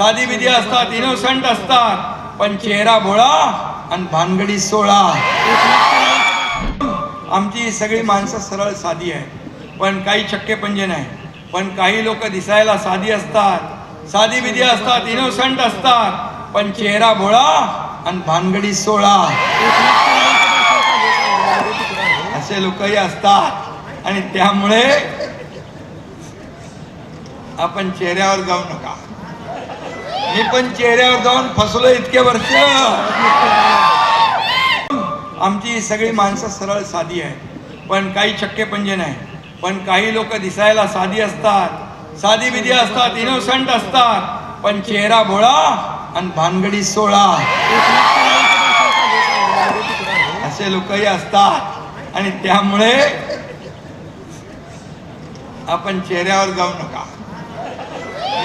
साधी विधी असतात इनोसंट असतात पण चेहरा भोळा आणि भानगडी सोळा. आमची सगळी माणसं सरळ साधी आहे पण काही चक्के पंजे नाही. पण काही लोक दिसायला साधी असतात. साधी विधी असतात इनोसंट असतात पण चेहरा भोळा आणि भानगडी सोळा. असे लोकही असतात. आणि त्यामुळे आपण चेहऱ्यावर जाऊ नका. मी पण चेहऱ्यावर जाऊन फसलो इतके वर्ष आमची सगळी माणसं सरळ साधी आहे पण काही चक्के पंजे नाही. पण काही लोक दिसायला साधी असतात. साधी विधी असतात इनोसंट असतात. पण चेहरा भोळा आणि भानगडी सोळा. असे लोकही असतात. आणि त्यामुळे आपण चेहऱ्यावर जाऊ नका.